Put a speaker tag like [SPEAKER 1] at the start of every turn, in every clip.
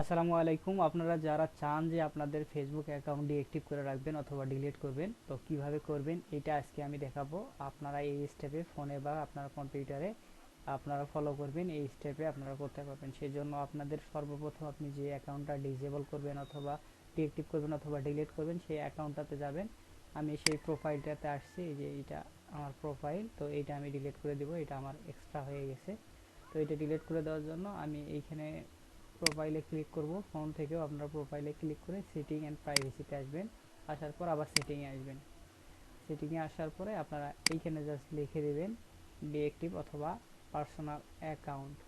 [SPEAKER 1] আসসালামু আলাইকুম। আপনারা যারা চান যে আপনাদের ফেসবুক অ্যাকাউন্ট ডিঅ্যাক্টিভ করে রাখবেন অথবা ডিলিট করবেন, তো কীভাবে করবেন এটা আজকে আমি দেখাবো। আপনারা এই স্টেপে ফোনে বা আপনার কম্পিউটারে আপনারা ফলো করবেন, এই স্টেপে আপনারা করতে পারবেন। সেই জন্য আপনাদের সর্বপ্রথম আপনি যে অ্যাকাউন্টটা ডিসেবল করবেন অথবা ডিঅ্যাক্টিভ করবেন অথবা ডিলিট করবেন, সেই অ্যাকাউন্টটাতে যাবেন। আমি সেই প্রোফাইলটাতে আসছি, এই যে এটা আমার প্রোফাইল তো এইটা আমি ডিলিট করে দিব, এটা আমার এক্সট্রা হয়ে গেছে। তো এটা ডিলিট করে দেওয়ার জন্য আমি এইখানে প্রোফাইলে ক্লিক করব। ফোন থেকেও আপনারা প্রোফাইলে ক্লিক করে সেটিং অ্যান্ড প্রাইভেসিতে আসবেন। আসার পর আবার সেটিংয়ে আসবেন। সেটিংয়ে আসার পরে আপনারা এইখানে জাস্ট লিখে দেবেন ডিএক্টিভ অথবা পার্সোনাল অ্যাকাউন্ট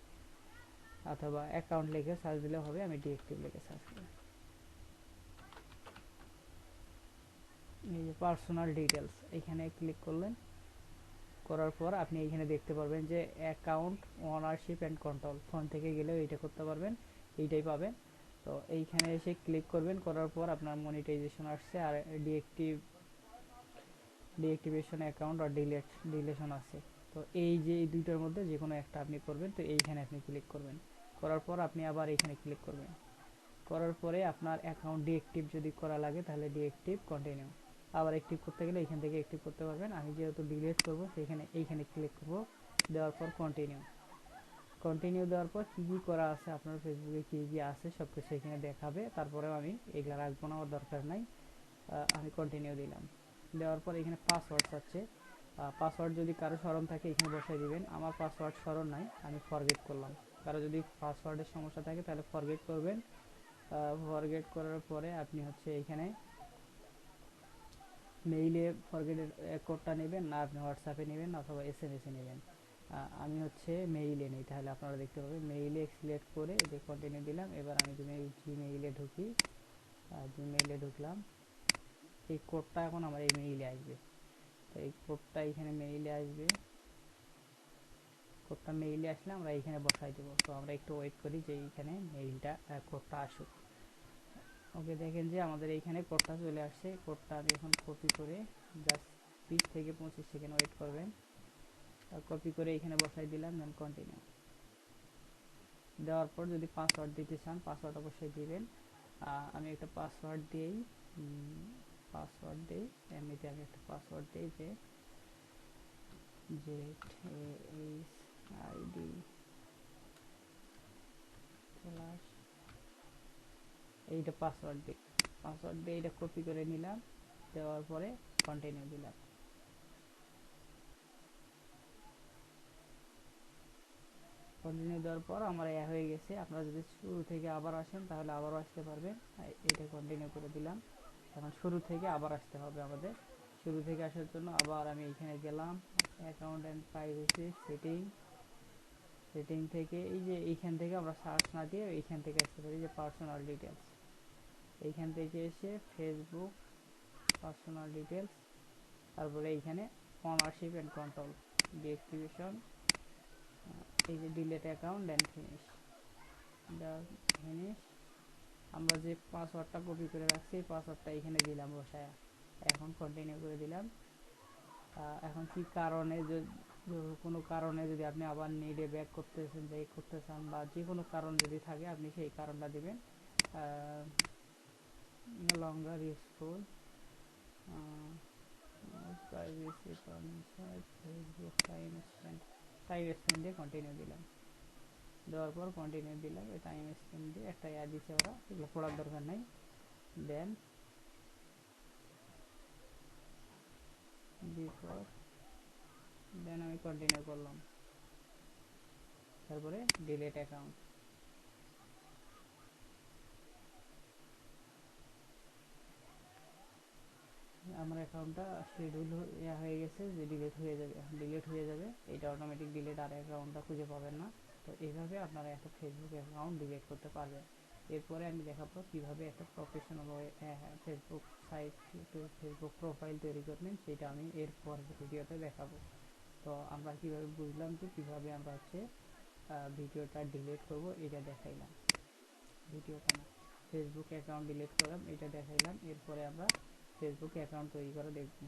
[SPEAKER 1] অথবা অ্যাকাউন্ট লিখে সার্চ দিলে হবে, আমি ডিএক্টিভ লিখে সার্চ করি এই যে পার্সোনাল ডিটেলস এখানে ক্লিক করলেন। করার পর আপনি এখানে দেখতে পারবেন যে account ownership and control phone থেকে গেলেও এটা করতে পারবেন। এইটাই পাবেন। তো এইখানে এসে ক্লিক করবেন, করার পর আপনার মনিটাইজেশন আসছে আর ডিএক্টিভ ডিএক্টিভেশন অ্যাকাউন্ট আর ডিলেট ডিলেশন আছে। তো এই যে এই দুইটার মধ্যে যে কোনো একটা আপনি করবেন, তো এইখানে আপনি ক্লিক করবেন। করার পর আপনি আবার এখানে ক্লিক করবেন। করার পরে আপনার অ্যাকাউন্ট ডিএক্টিভ যদি করা লাগে, তাহলে ডিএক্টিভ কন্টিনিউ আবার অ্যাক্টিভ করতে গেলে এখান থেকে অ্যাক্টিভ করতে পারবেন। আমি যেহেতু ডিলিট করব সেখানে এইখানে ক্লিক করব। দেওয়ার পর কন্টিনিউ কন্টিনিউ দেওয়ার পর কী কী করা আছে আপনার ফেসবুকে কী কী আছে সব কিছু এখানে দেখাবে। তারপরেও আমি এগুলো রাখব না, আমার দরকার নাই। আমি কন্টিনিউ দিলাম। দেওয়ার পর এখানে পাসওয়ার্ড আছে। পাসওয়ার্ড যদি কারও স্মরণ থাকে, এখানে বসাই দিবেন। আমার পাসওয়ার্ড স্মরণ নাই, আমি ফরগেট করলাম। কারও যদি পাসওয়ার্ডের সমস্যা থাকে, তাহলে ফরগেট করবেন। ফরগেট করার পরে আপনি হচ্ছে এখানে মেইলে ফরগেটের কোডটা নেবেন, না আপনি হোয়াটসঅ্যাপে নেবেন, অথবা এস এম এসে নেবেন। আমি হচ্ছে মেইলে নেই, তাহলে আপনারা দেখতে পাবেন। মেইলে সিলেক্ট করে যে কন্টিনিউ দিলাম, এবার আমি যদি জিমেইলে ঢুকি। জিমেইলে ঢুকলাম। এই কোডটা এখন আমার এই মেইলে আসবে। তো এই কোডটা এখানে মেইলে আসবে। কোডটা মেইলে আসলে আমরা এখানে বসাই দেবো। তো আমরা একটু ওয়েট করি যে এইখানে মেইলটা কোডটা আসুক। ওকে, দেখেন যে আমাদের এইখানে কোডটা চলে আসছে। কোডটা আমি এখন কপি করে জাস্ট বিশ থেকে পঁচিশ সেকেন্ড ওয়েট করবেন। কপি করে এখানে বসাই দিলাম দেন কন্টিনিউ দেওয়ার পর যদি পাসওয়ার্ড দিতে চান পাসওয়ার্ড অবশ্যই দিবেন। আমি একটা পাসওয়ার্ড দিয়েই পাসওয়ার্ড দিই, এমনিতে আমি একটা পাসওয়ার্ড দিই যে জেড এইচ আইডি প্লাস এইটা পাসওয়ার্ড দিই। পাসওয়ার্ড দিয়ে এটা কপি করে নিলাম, দেওয়ার পরে কন্টিনিউ দিলাম। কন্টিনিউ দেওয়ার পর আমার এ হয়ে গেছে। আপনারা যদি শুরু থেকে আবার আসেন, তাহলে আবারও আসতে পারবেন। এটা কন্টিনিউ করে দিলাম। এখন শুরু থেকে আবার আসতে হবে আমাদের। শুরু থেকে আসার জন্য আবার আমি এখানে গেলাম। Account and privacy setting setting থেকে এই যে এইখান থেকে আমরা সার্চ না দিয়ে এইখান থেকে আসতে পারি যে পার্সোনাল ডিটেলস এইখান থেকে এসে ফেসবুক পার্সোনাল ডিটেলস তারপরে এইখানে অনারশিপ অ্যান্ড কন্ট্রোল ডিএক্টিভেশন এই যে delete account and finish finish আমরা যে পাসওয়ার্ডটা কপি করে রাখছি এই পাসওয়ার্ডটা এখানে দিলাম বসায়। এখন কন্টিনিউ করে দিলাম। এখন কি কারণে কোনো কারণে যদি আপনি আবার নিডে ব্যাক করতেছেন ব্যাক করতে চান বা যে কোনো কারণ যদি থাকে আপনি সেই কারণটা দেবেন। longer useful. uh, privacy permission facebook time time spend দিয়ে কন্টিনিউ দিলাম। দেওয়ার পর কন্টিনিউ দিলাম, এই টাইম স্পেন দিয়ে একটা ইয়া দিচ্ছে ওরা, এগুলো পড়ার দরকার নেই। দেন বিফোর দেন আমি কন্টিনিউ করলাম। তারপরে ডিলেট অ্যাকাউন্ট আমার অ্যাকাউন্টটা শিডিউল হয়ে গেছে, যে ডিলিট হয়ে যাবে ডিলিট হয়ে যাবে, এটা অটোমেটিক ডিলিট আর অ্যাকাউন্টটা খুঁজে পাবেন না। তো এইভাবে আপনারা একটা ফেসবুক অ্যাকাউন্ট ডিলিট করতে পারবেন। এরপরে আমি দেখাবো কীভাবে একটা professional Facebook site Facebook profile তৈরি করবেন, সেটা আমি এরপর ভিডিওতে দেখাবো। তো আমরা কীভাবে বুঝলাম যে কীভাবে আমরা হচ্ছে ভিডিওটা ডিলিট করব, এটা দেখাইলাম। ভিডিওটা না ফেসবুক অ্যাকাউন্ট ডিলিট করলাম, এটা দেখাইলাম। এরপরে আমরা ফেসবুক অ্যাকাউন্ট তৈরি করে দেখব